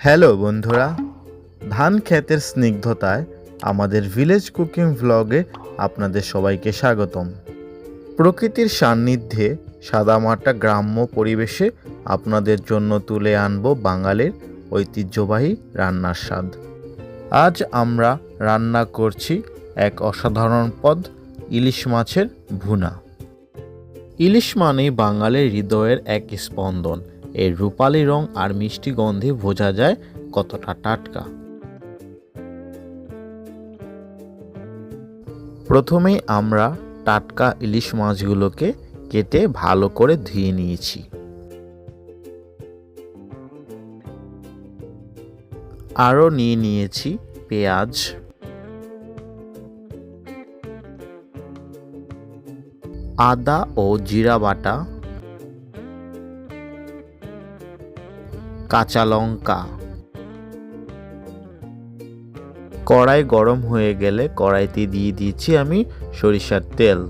Hello বন্ধুরা, ধান ক্ষেতের স্নিগ্ধতায় আমাদের ভিলেজ কুকিং ভ্লগে আপনাদের সবাইকে স্বাগতম। প্রকৃতির সান্নিধ্যে সাদামাটা গ্রাম্য পরিবেশে আপনাদের জন্য তুলে আনব বাঙালির ঐতিহ্যবাহী রান্নার স্বাদ। আজ আমরা রান্না করছি এক অসাধারণ পদ, ইলিশ মাছের ভুনা। ইলিশ মানেই বাঙালির হৃদয়ের এক স্পন্দন। এর রূপালি রং আর মিষ্টি গন্ধে বোঝা যায় কতটা টাটকা। প্রথমেই আমরা টাটকা ইলিশ মাছগুলোকে কেটে ভালো করে ধুয়ে নিয়েছি। আরও নিয়ে নিয়েছি পেঁয়াজ। আদা ও জিরা বাটা। কাঁচা লঙ্কা। কড়াই গরম হয়ে গেলে কড়াইতে দিয়ে দিচ্ছি আমি সরিষার তেল।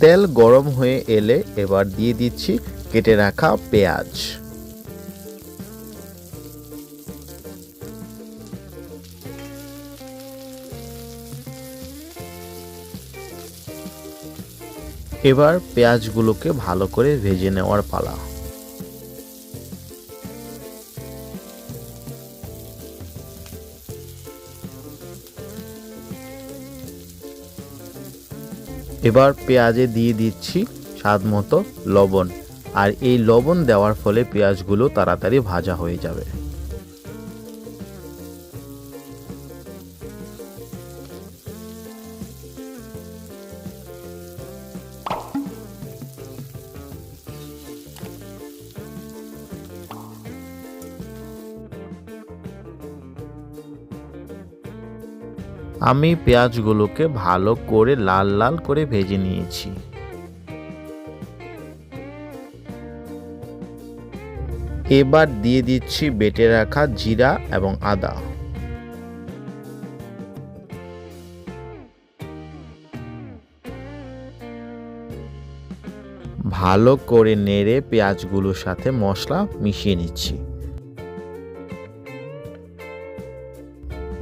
তেল গরম হয়ে এলে এবার দিয়ে দিচ্ছি কেটে রাখা পেঁয়াজ। এবার পেঁয়াজগুলোকে ভালো করে ভেজে নেওয়ার পালা। এবার পেঁয়াজে দিয়ে দিচ্ছি স্বাদ মতো লবণ। আর এই লবণ দেওয়ার ফলে পেঁয়াজগুলো তাড়াতাড়ি ভাজা হয়ে যাবে। আমি পেঁয়াজগুলোকে ভালো করে লাল লাল করে ভেজে নিয়েছি। এবার দিয়ে দিচ্ছি বেটে রাখা জিরা এবং আদা। ভালো করে নেড়ে পেঁয়াজগুলোর সাথে মশলা মিশিয়ে নিচ্ছি।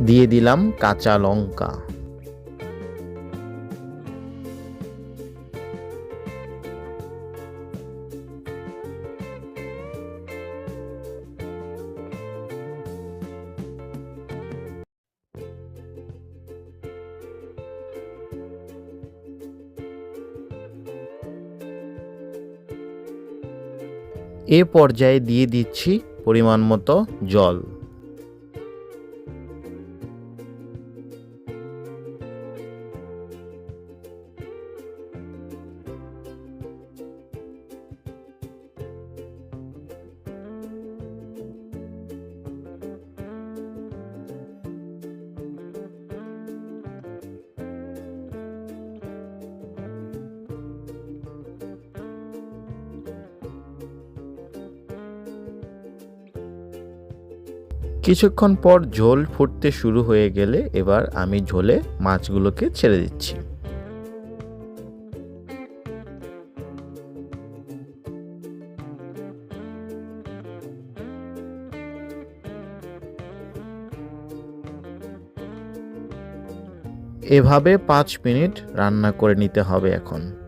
দিয়ে দিলাম কাঁচা লঙ্কা। এ পর্যায়ে দিয়ে দিচ্ছি পরিমাণ মতো জল। কিছুক্ষণ পর ঝোল ফুটতে শুরু হয়ে গেলে এবার আমি ঝোলে মাছগুলোকে ছেড়ে দিচ্ছি। এভাবে পাঁচ মিনিট রান্না করে নিতে হবে এখন।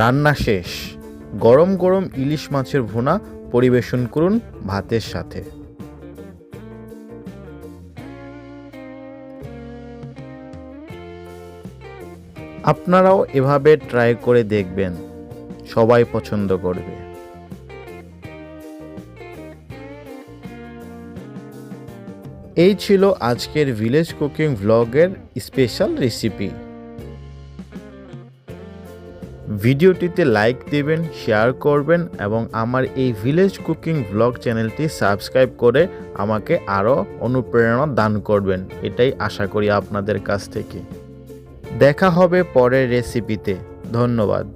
রান্না শেষ। গরম গরম ইলিশ মাছের ভুনা পরিবেশন করুন ভাতের সাথে। আপনারাও এভাবে ট্রাই করে দেখবেন। সবাই পছন্দ করবে। এই ছিল আজকের ভিলেজ কুকিং ভ্লগের স্পেশাল রেসিপি ভিডিওটিতে লাইক দেবেন, শেয়ার করবেন এবং আমার এই ভিলেজ কুকিং ব্লগ চ্যানেলটি সাবস্ক্রাইব করে আমাকে আরও অনুপ্রেরণা দান করবেন। এটাই আশা করি আপনাদের কাছ থেকে। দেখা হবে পরের রেসিপিতে ধন্যবাদ।